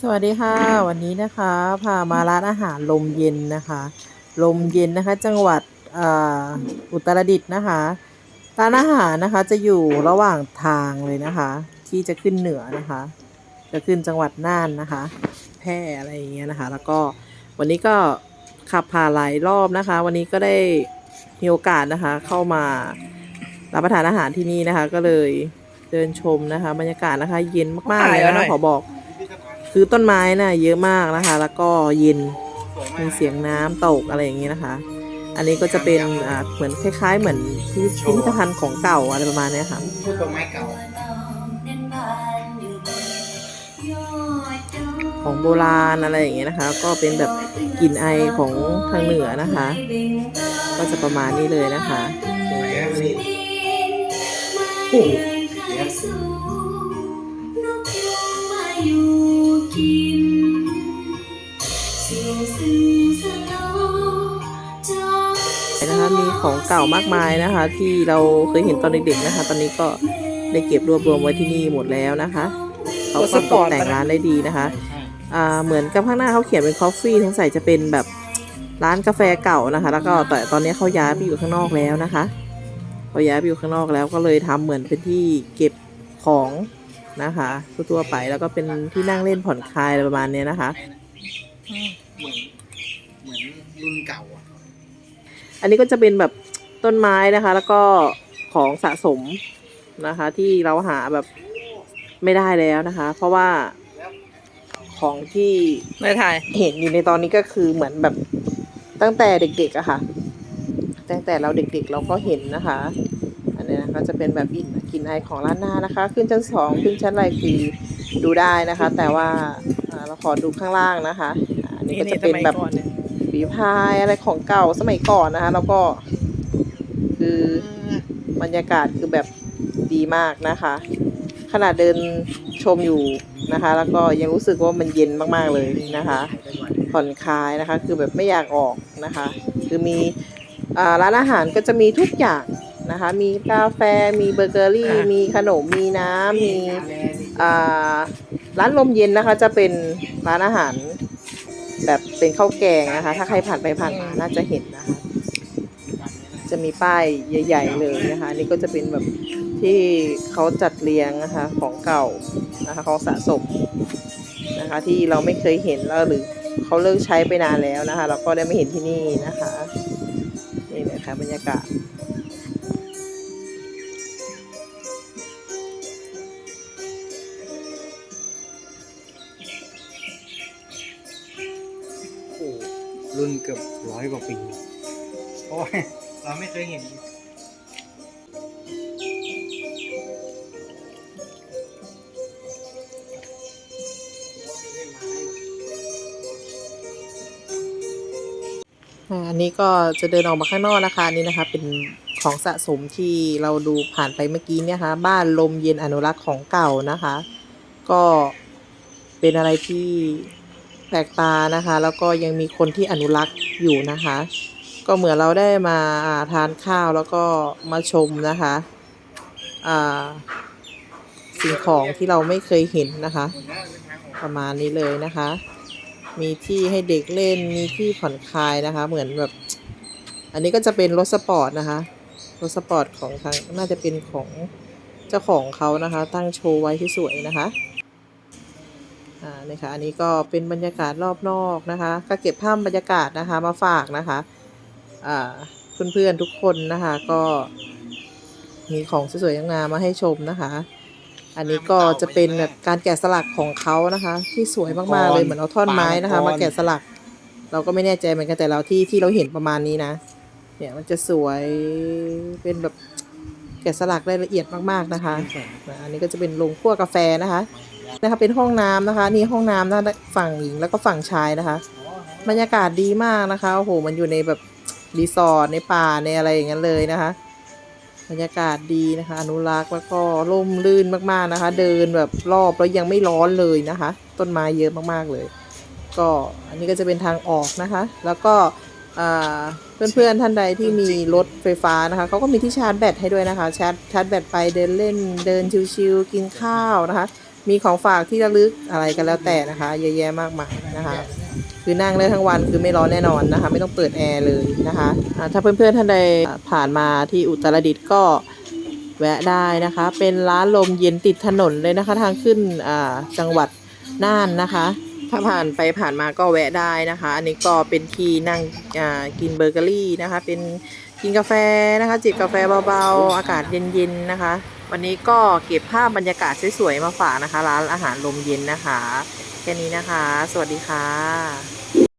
สวัสดีค่ะ วันนี้นะคะพามาร้านอาหารลมเย็นนะคะ ลมเย็นนะคะ จังหวัดอ่าอุตรดิตถ์นะคะร้านอาหารนะคะจะอยู่ระหว่างทางเลยนะคะ ที่จะขึ้นเหนือนะคะ จะขึ้นจังหวัดน่านนะคะ แพร่อะไรอย่างเงี้ยนะคะ แล้วก็วันนี้ก็ขับผ่านหลายรอบนะคะ วันนี้ก็ได้มีโอกาสนะคะ เข้ามารับประทานอาหารที่นี่นะคะ ก็เลยเดินชมนะคะ บรรยากาศนะคะ เย็นมากๆเลยนะคะขอบอก คือต้นไม้น่ะเยอะมากนะคะ แล้วก็เย็นมีเสียงน้ำตกอะไรอย่างนี้นะคะ อันนี้ก็จะเป็นอ่าเหมือนคล้าย ๆ เหมือนพิพิธภัณฑ์ของเก่าอะไรประมาณเนี้ยค่ะพูดตรงไม้เก่าของโบราณอะไรอย่างเงี้ยนะคะ ก็เป็นแบบกลิ่นไอของทางเหนือนะคะ ก็จะประมาณนี้เลยนะคะโอ้ นะคะ มีของเก่ามากมายนะคะ ที่เราเคยเห็นตอนเด็กๆนะคะ ตอนนี้ก็ได้เก็บรวบรวมไว้ที่นี่หมดแล้วนะคะเขาก็ตกแต่งร้านได้ดีนะคะอ่าเหมือนกับข้างหน้าเขาเขียนเป็น coffee ทั้งใส่จะเป็นแบบร้านกาแฟเก่านะคะ แล้วก็แต่ตอนนี้เขาย้ายไปอยู่ข้างนอกแล้วนะคะเขาย้ายไปอยู่ข้างนอกแล้วก็เลยทำเหมือนเป็นที่เก็บของนะคะทั่วๆไปแล้วก็เป็นที่นั่งเล่นผ่อนคลายอะไรประมาณนี้นะคะเหมือนเหมือนรุ่นเก่า อันนี้ก็จะเป็นแบบต้นไม้นะคะ แล้วก็ของสะสมนะคะ ที่เราหาแบบไม่ได้แล้วนะคะ เพราะว่าของที่ไม่ถ่ายเห็นอยู่ในตอนนี้ก็คือเหมือนแบบตั้งแต่เด็กๆอะค่ะ ตั้งแต่เราเด็กๆเราก็เห็นนะคะ อันนี้นะคะจะเป็นแบบกินกินไอของร้านหน้านะคะ ขึ้นชั้นสองขึ้นชั้นอะไรคือดูได้นะคะ แต่ว่าเราขอดูข้างล่างนะคะ อันนี้ก็จะเป็นแบบ ฝีพายอะไรของเก่าสมัยก่อนนะคะ แล้วก็ คือบรรยากาศคือแบบดีมากนะคะ ขนาดเดินชมอยู่นะคะ แล้วก็ยังรู้สึกว่ามันเย็นมากๆเลยนะคะ ผ่อนคลายนะคะ คือแบบไม่อยากออกนะคะ คือมีร้านอาหารก็จะมีทุกอย่างนะคะ มีกาแฟ มีเบเกอรี่ มีขนม มีน้ำ มีร้านลมเย็นนะคะ จะเป็นร้านอาหาร แบบเป็นข้าวแกงนะคะ ถ้าใครผ่านไปผ่านมาน่าจะเห็นนะคะ จะมีป้ายใหญ่ๆเลยนะคะนนี่ก็จะเป็นแบบที่เขาจัดเรียงนะคะของเก่านะคะของสะสมนะคะ ที่เราไม่เคยเห็นแล้วหรือเขาเลิกใช้ไปนานแล้วนะคะ เราก็ได้ไม่เห็นที่นี่นะคะนี่นะคะบรรยากาศ รุ่นเกือบร้อยกว่าปีเพราะว่าเราไม่เคยเห็นอ่าอันนี้ก็จะเดินออกมาข้างนอกนะคะอันนี้นะคะ เป็นของสะสมที่เราดูผ่านไปเมื่อกี้เนี่ยค่ะบ้านลมเย็นอนุรักษ์ของเก่านะคะ ก็เป็นอะไรที่ แปลกตานะคะ แล้วก็ยังมีคนที่อนุรักษ์อยู่นะคะ ก็เหมือนเราได้มาทานข้าวแล้วก็มาชมนะคะสิ่งของที่เราไม่เคยเห็นนะคะ ประมาณนี้เลยนะคะ มีที่ให้เด็กเล่นมีที่ผ่อนคลายนะคะ เหมือนแบบ อันนี้ก็จะเป็นรถสปอร์ตนะคะรถสปอร์ตของทางน่าจะเป็นของเจ้าของเขานะคะ ตั้งโชว์ไว้ที่สวยนะคะ อ่านี่ค่ะอันนี้ก็เป็นบรรยากาศรอบนอกนะคะ ก็เก็บภาพบรรยากาศนะคะมาฝากนะคะอ่าเพื่อนๆทุกคนนะคะก็มีของสวยๆงามๆมาให้ชมนะคะ อันนี้ก็จะเป็นแบบการแกะสลักของเขานะคะ ที่สวยมากๆเลยเหมือนเอาท่อนไม้นะคะ มาแกะสลัก เราก็ไม่แน่ใจเหมือนกันแต่เราที่ที่เราเห็นประมาณนี้นะเนี่ยมันจะสวยเป็นแบบแกะสลักได้ละเอียดมากๆนะคะอ่าอันนี้ก็จะเป็นโรงคั่วกาแฟนะคะ นะคะ เป็นห้องน้ำนะคะ นี่ห้องน้ำนะฝั่งหญิงแล้วก็ฝั่งชายนะคะ บรรยากาศดีมากนะคะโอ้โหมันอยู่ในแบบรีสอร์ทในป่าในอะไรอย่างนั้นเลยนะคะ บรรยากาศดีนะคะ อนุรักษ์แล้วก็ร่มรื่นมากๆนะคะ เดินแบบรอบแล้วยังไม่ร้อนเลยนะคะ ต้นไม้เยอะมากๆเลย ก็อันนี้ก็จะเป็นทางออกนะคะ แล้วก็อ่าเพื่อนๆท่านใดที่มีรถไฟฟ้านะคะเขาก็มีที่ชาร์จแบตให้ด้วยนะคะชาร์จชาร์จแบตไปเดินเล่นเดินชิวๆกินข้าวนะคะ มีของฝากที่ระลึกอะไรกันแล้วแต่นะคะ เยอะแยะมากมายนะคะ คือนั่งได้ทั้งวันคือไม่ร้อนแน่นอนนะคะ ไม่ต้องเปิดแอร์เลยนะคะถ้าเพื่อนๆท่านใดผ่านมาที่อุตรดิตถ์ก็แวะได้นะคะ เป็นร้านลมเย็นติดถนนเลยนะคะ ทางขึ้นจังหวัดน่านนะคะ ถ้าผ่านไปผ่านมาก็แวะได้นะคะ อันนี้ก็เป็นที่นั่งกินเบเกอรี่นะคะ เป็นกินกาแฟนะคะ จิบกาแฟเบาๆ อากาศเย็นๆนะคะ วันนี้ก็เก็บภาพบรรยากาศสวยๆมาฝากนะคะ ร้านอาหารลมเย็นนะคะ แค่นี้นะคะ สวัสดีค่ะ